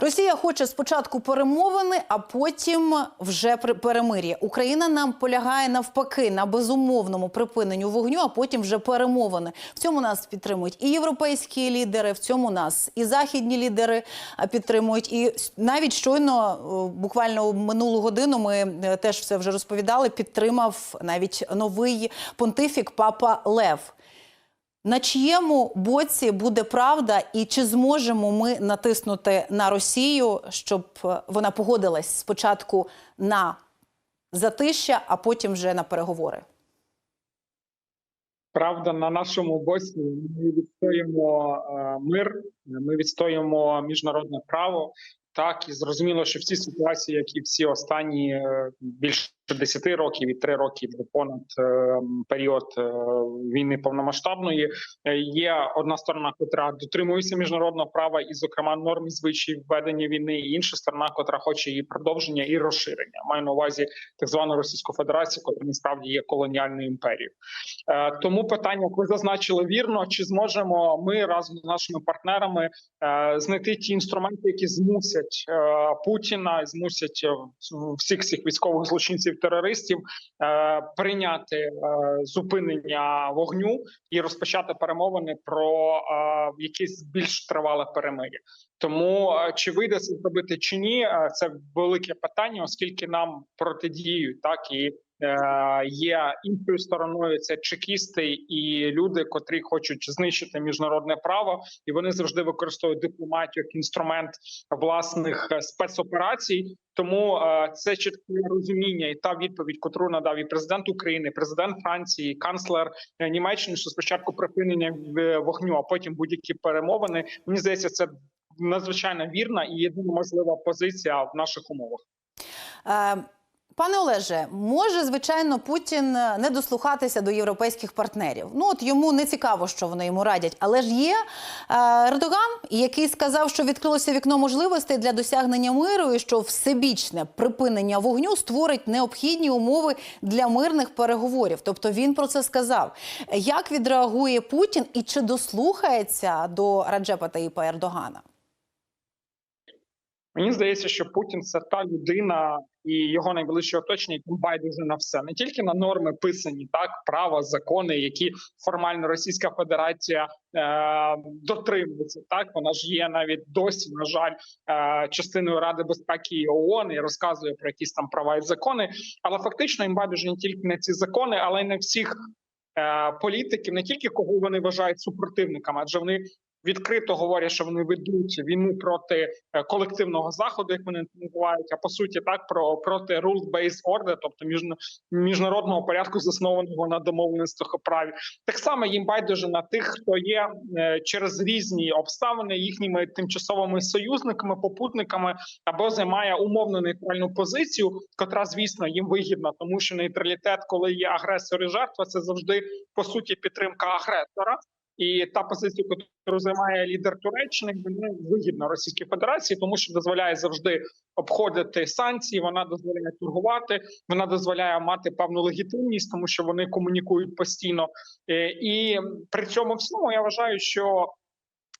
Росія хоче спочатку перемовини, а потім вже перемир'я. Україна нам полягає навпаки на безумовному припиненню вогню, а потім вже перемовини. В цьому нас підтримують і європейські лідери, в цьому нас і західні лідери підтримують. І навіть щойно, е, буквально минулу годину, ми е, теж все вже розповідали. Підтримав навіть новий понтифік Папа Лев. На чиєму боці буде правда, і чи зможемо ми натиснути на Росію, щоб е, вона погодилась спочатку на затища, а потім вже на переговори? Правда, на нашому боці ми відстоїмо е, мир, ми відстоїмо міжнародне право. Так і зрозуміло, що в цій ситуації, як і всі останні е, більше 10 років і 3 роки вже понад е, період е, війни повномасштабної, е, є одна сторона, котра дотримується міжнародного права, і, зокрема, норм і звичаїв ведення війни, і інша сторона, котра хоче її продовження і розширення. Маю на увазі так звану Російську Федерацію, котра насправді є колоніальною імперією. Е, Тому питання, як ви зазначили вірно, чи зможемо ми разом з нашими партнерами знайти ті інструменти, які змусять Путіна, змусять всіх цих військових злочинців терористів е, прийняти е, зупинення вогню і розпочати перемовини про е, якесь більш тривале перемир'я. Тому чи вийде це зробити чи ні, це велике питання, оскільки нам протидіють так і є іншою стороною це чекісти і люди, котрі хочуть знищити міжнародне право, і вони завжди використовують дипломатію як інструмент власних е, спецоперацій. Тому е, це чітке розуміння і та відповідь, котру надав і президент України, президент Франції, канцлер е, Німеччини, що спочатку припинення е, вогню, а потім будь-які перемовини. Мені здається, це надзвичайно вірна і єдина можлива позиція в наших умовах. Е, Пане Олеже, може звичайно Путін е, не дослухатися до європейських партнерів. Ну от йому не цікаво, що вони йому радять. Але ж є е, Ердоган, який сказав, що відкрилося вікно можливостей для досягнення миру, і що всебічне припинення вогню створить необхідні умови для мирних переговорів. Тобто він про це сказав. Як відреагує Путін і чи дослухається до Раджепа Таїпа Ердогана? Мені здається, що Путін це та людина і його найближче оточення, яким байдуже на все, не тільки на норми писані, так права, закони, які формально Російська Федерація е, дотримується. Так вона ж є навіть досі, на жаль, е, частиною Ради безпеки і ООН і розказує про якісь там права і закони. Але фактично їм байдуже не тільки на ці закони, але й на всіх е, політиків, не тільки кого вони вважають супротивниками, адже вони відкрито говорять, що вони ведуть війну проти е, колективного заходу, як вони називають, а по суті, так про проти rule-based order, тобто міжна- міжнародного порядку, заснованого на домовленостях о праві. Так само їм байдуже на тих, хто є е, через різні обставини їхніми тимчасовими союзниками, попутниками або займає умовно нейтральну позицію, котра, звісно, їм вигідна, тому що нейтралітет, коли є агресор і жертва, це завжди по суті підтримка агресора. І та позиція, яку займає лідер Туреччини, вона вигідна Російській Федерації, тому що дозволяє завжди обходити санкції. Вона дозволяє торгувати, вона дозволяє мати певну легітимність, тому що вони комунікують постійно. Е, І при цьому всьому я вважаю, що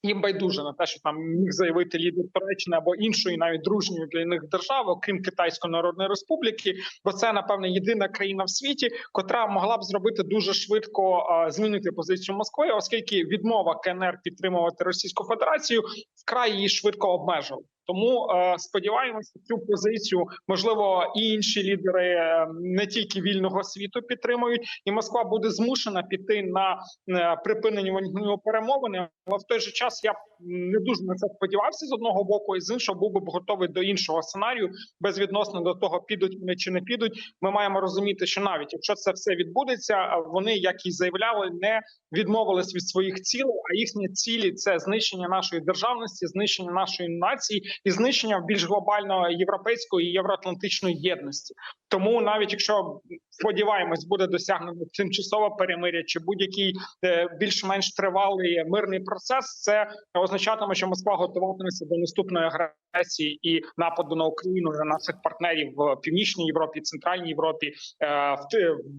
їм байдуже на те, що там міг заявити лідер Туреччини або іншої, навіть дружньої для них держави, окрім Китайської Народної Республіки, бо це напевне єдина країна в світі, котра могла б зробити дуже швидко е, змінити позицію Москви, оскільки відмова КНР підтримувати Російську Федерацію вкрай її швидко обмежила. Тому е, сподіваємося, цю позицію можливо і інші лідери е, не тільки вільного світу підтримують, і Москва буде змушена піти на е, припинення вогню перемовини. Але в той же час я не дуже на це сподівався з одного боку, і з іншого був би готовий до іншого сценарію, безвідносно до того, підуть вони чи не підуть. Ми маємо розуміти, що навіть якщо це все відбудеться, вони, як і заявляли, не відмовились від своїх цілей. А їхні цілі це знищення нашої державності, знищення нашої нації і знищення більш глобальної європейської і євроатлантичної єдності. Тому навіть якщо сподіваємось, буде досягнено тимчасове перемиря чи будь-який е, більш-менш тривалий мирний процес, це означатиме, що Москва готуватиметься до наступної агресії і нападу на Україну на наших партнерів в північній Європі, Центральній Європі, е,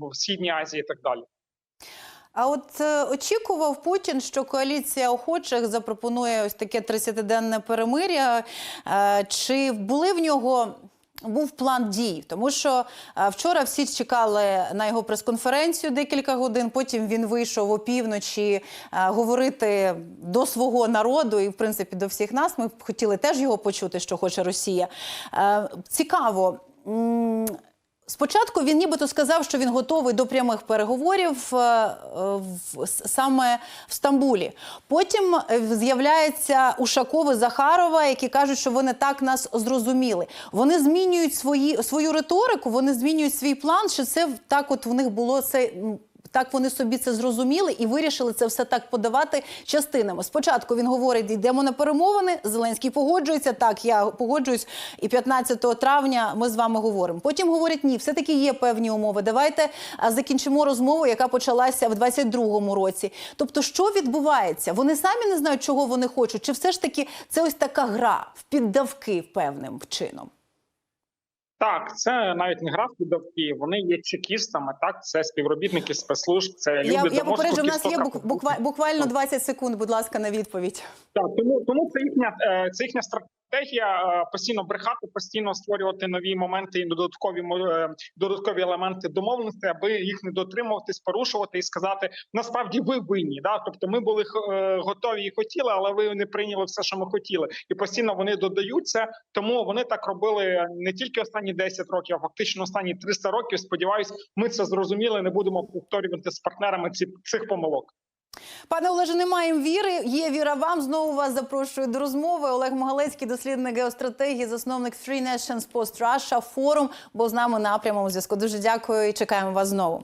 в східній Азії і так далі. А от е, очікував Путін, що коаліція охочих запропонує ось таке 30-денне перемиря. Е, чи були в нього був план дій? Тому що е, вчора всі чекали на його прес-конференцію декілька годин. Потім він вийшов опівночі говорити до свого народу і, в принципі, до всіх нас. Ми хотіли теж його почути, що хоче Росія. Цікаво. Спочатку він нібито сказав, що він готовий до прямих переговорів е, в, саме в Стамбулі. Потім е, з'являється Ушаков і Захарова, які кажуть, що вони так нас зрозуміли. Вони змінюють свої, свою риторику, вони змінюють свій план. Що це так, от в них було це. Так вони собі це зрозуміли і вирішили це все так подавати частинами. Спочатку він говорить: йдемо на перемовини. Зеленський погоджується. Так, я погоджуюсь, і 15 травня ми з вами говоримо. Потім говорять, ні, все таки є певні умови. Давайте закінчимо розмову, яка почалася в 22-му році. Тобто, що відбувається? Вони самі не знають, чого вони хочуть, чи все ж таки це ось така гра в піддавки певним чином. Так, це навіть не граф в Вони є чекістами. Так, це співробітники спецслужб. Це люди Я, я попереджу, в нас є буквально 20 секунд. Будь ласка, на відповідь. Так, тому тому це їхня е, це їхня стратегія е, постійно брехати, постійно створювати нові моменти і додаткові е, додаткові елементи домовленості, аби їх не дотримуватись, порушувати і сказати насправді ви винні. Да, тобто ми були е, готові і хотіли, але ви не прийняли все, що ми хотіли, і постійно вони додаються. Тому вони так робили не тільки останні 10 років, а фактично останні 300 років. Сподіваюсь, ми це зрозуміли. Не будемо повторювати з партнерами ці цих помилок. Пане Олеже, не маємо віри. Є віра вам. Знову вас запрошую до розмови. Олег Могалецький, дослідник геостратегії, засновник Three Nations Post Russia Forum, бо з нами напрямом у зв'язку. Дуже дякую і чекаємо вас знову.